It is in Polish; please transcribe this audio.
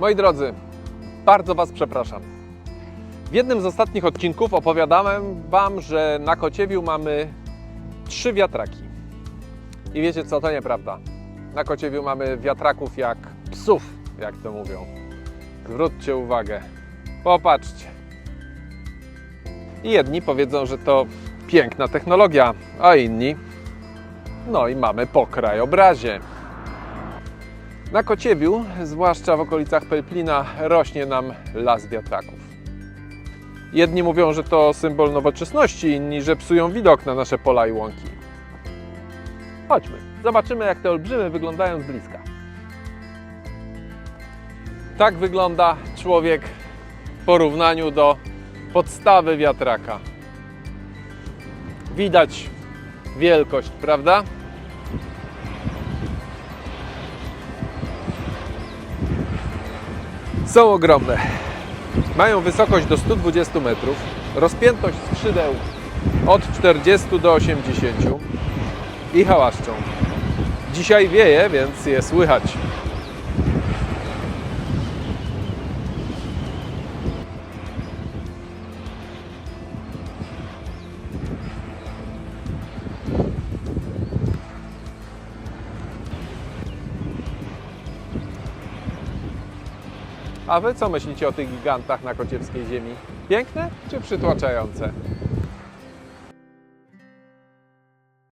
Moi drodzy, bardzo Was przepraszam. W jednym z ostatnich odcinków opowiadałem Wam, że na Kociewiu mamy trzy wiatraki. I wiecie co, to nieprawda. Na Kociewiu mamy wiatraków jak psów, jak to mówią. Zwróćcie uwagę. Popatrzcie. I jedni powiedzą, że to piękna technologia, a inni no i mamy po krajobrazie. Na Kociewiu, zwłaszcza w okolicach Pelplina, rośnie nam las wiatraków. Jedni mówią, że to symbol nowoczesności, inni, że psują widok na nasze pola i łąki. Chodźmy, zobaczymy jak te olbrzymy wyglądają z bliska. Tak wygląda człowiek w porównaniu do podstawy wiatraka. Widać wielkość, prawda? Są ogromne. Mają wysokość do 120 metrów, rozpiętość skrzydeł od 40 do 80 i hałaszczą. Dzisiaj wieje, więc je słychać. A wy co myślicie o tych gigantach na kociewskiej ziemi? Piękne czy przytłaczające?